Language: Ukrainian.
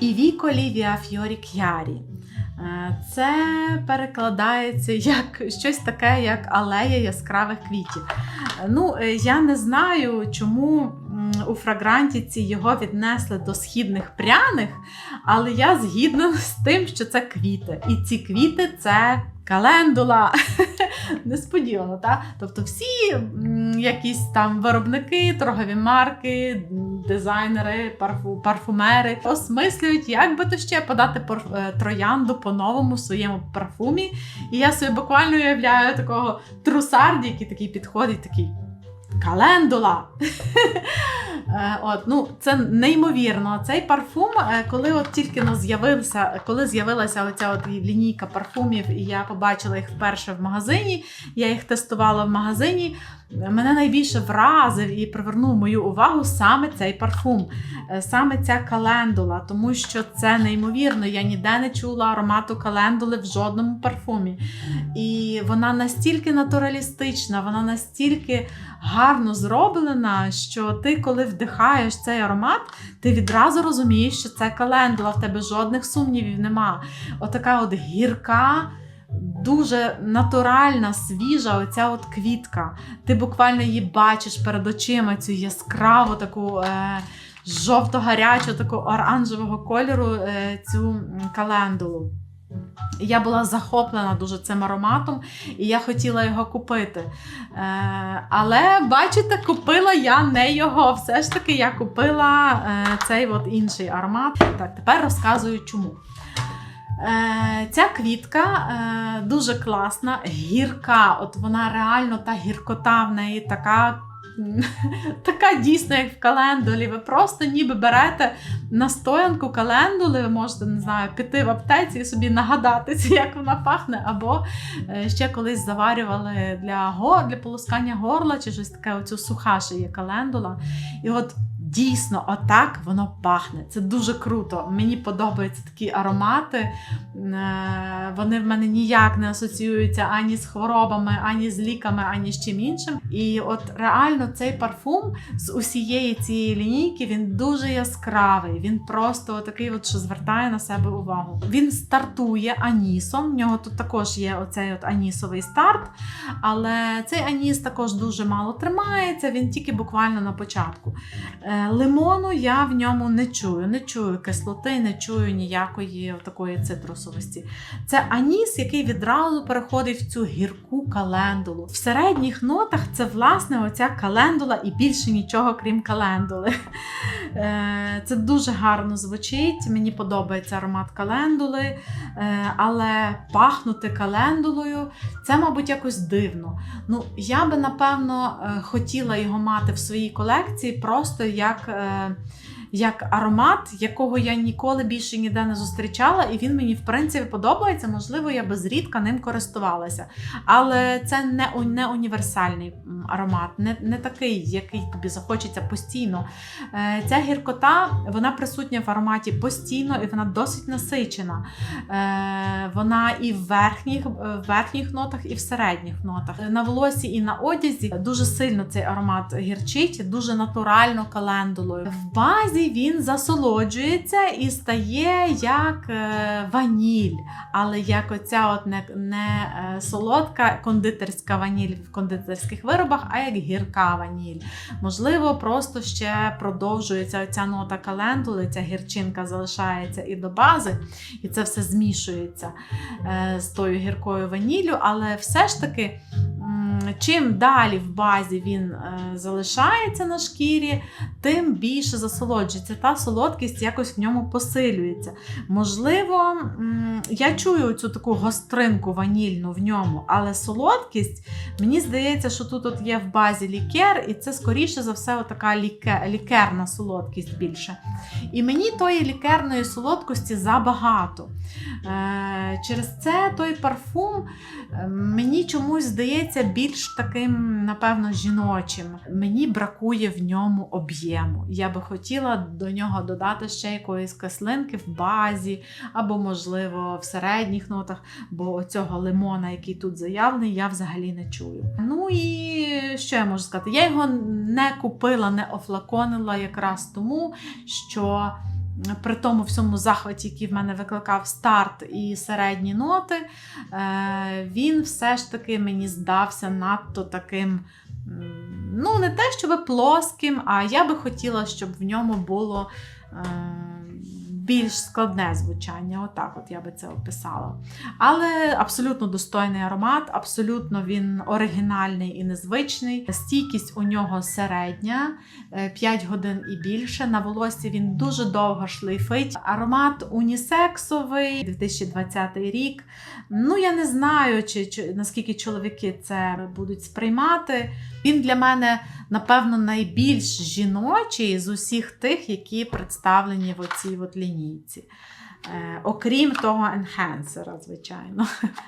Івіко Лівія Фьорі К'ярі. Е, Це перекладається як щось таке, як алея яскравих квітів. Ну, е, я не знаю, чому у фрагрантіці його віднесли до східних пряних, але я згідна з тим, що це квіти. І ці квіти це календула. Несподівано, так? Тобто всі якісь там виробники, торгові марки, дизайнери, парфу, парфумери осмислюють, як би то ще подати е, троянду по-новому своєму парфумі. І я собі буквально уявляю такого трусарді, який такий підходить, такий. Календула. Е, От, ну, це неймовірно. Цей парфум, е, коли от тільки ну, з'явився, коли з'явилася оця от лінійка парфумів, і я побачила їх вперше в магазині, я їх тестувала в магазині. Мене найбільше вразив і привернув мою увагу саме цей парфум, е, саме ця календула, тому що це неймовірно. Я ніде не чула аромату календули в жодному парфумі. І вона настільки натуралістична, вона настільки гарно зроблена, що ти, коли вдихаєш цей аромат, ти відразу розумієш, що це календула, в тебе жодних сумнівів нема. Отака от гірка. Дуже натуральна, свіжа оця от квітка. Ти буквально її бачиш перед очима, цю яскраву таку е, жовто-гарячу, таку оранжевого кольору е, цю календулу. Я була захоплена дуже цим ароматом, і я хотіла його купити. Е, але, бачите, купила я не його. Все ж таки, я купила е, цей от інший аромат. Так, тепер розказую чому. Е, ця квітка дуже класна, гірка. От вона реально та гіркота в неї така. Така дійсно, як в календулі. Ви просто ніби берете настоянку календули, ви можете, не знаю, піти в аптеці і собі нагадатися, як вона пахне, або е, ще колись заварювали для, гор, для полоскання горла чи щось таке, оцю суха ще є календула. І от дійсно, отак воно пахне. Це дуже круто. Мені подобаються такі аромати. Е, Вони в мене ніяк не асоціюються ані з хворобами, ані з ліками, ані з чим іншим. І от реально цей парфум з усієї цієї лінійки він дуже яскравий. Він просто такий, от, що звертає на себе увагу. Він стартує анісом. В нього тут також є оцей от анісовий старт. Але цей аніс також дуже мало тримається, він тільки буквально на початку. Лимону я в ньому не чую, не чую кислоти, не чую ніякої такої цитрусовості. Це аніс, який відразу переходить в цю гірку календулу. В середніх нотах це власне оця календула і більше нічого, крім календули. Е, Це дуже гарно звучить. Мені подобається аромат календули, е, але пахнути календулою це, мабуть, якось дивно. Ну, я би напевно е, хотіла його мати в своїй колекції просто як. Е, Як аромат, якого я ніколи більше ніде не зустрічала, і він мені в принципі подобається. Можливо, я би зрідка ним користувалася. Але це не, не універсальний аромат, не, не такий, який тобі захочеться постійно. Е, Ця гіркота вона присутня в ароматі постійно і вона досить насичена. Е, Вона і в верхніх, в верхніх нотах, і в середніх нотах. На волосі і на одязі дуже сильно цей аромат гірчить, дуже натурально календулою. В базі він засолоджується і стає як е, ваніль, але як оця от не, не е, солодка кондитерська ваніль в кондитерських виробах, а як гірка ваніль. Можливо, просто ще продовжується оця нота календули, ця гірчинка залишається і до бази, і це все змішується е, з тою гіркою ваніллю, але все ж таки. Чим далі в базі він е, залишається на шкірі, тим більше засолоджується. Та солодкість якось в ньому посилюється. Можливо, я чую цю таку гостринку ванільну в ньому, але солодкість, мені здається, що тут от є в базі лікер, і це скоріше за все така ліке, лікерна солодкість більше. І мені тої лікерної солодкості забагато. Е, через це той парфум мені чомусь здається більш таким, напевно, жіночим. Мені бракує в ньому об'єму. Я би хотіла до нього додати ще якоїсь кислинки в базі, або, можливо, в середніх нотах, бо цього лимона, який тут заявлений, я взагалі не чую. Ну і що я можу сказати? Я його не купила, не офлаконила якраз тому, що при тому всьому захваті, який в мене викликав старт і середні ноти, е, він все ж таки мені здався надто таким. Ну, не те, щоб плоским, а я би хотіла, щоб в ньому було е, більш складне звучання. Отак, от я би це описала. Але абсолютно достойний аромат, абсолютно він оригінальний і незвичний. Стійкість у нього середня, е, 5 годин і більше. На волосі він дуже довго шлейфить. Аромат унісексовий, 2020 рік. Ну, я не знаю, чи, чи наскільки чоловіки це будуть сприймати. Він для мене, напевно, найбільш жіночий з усіх тих, які представлені в оцій от лінійці. Е, окрім того енхенсера, звичайно.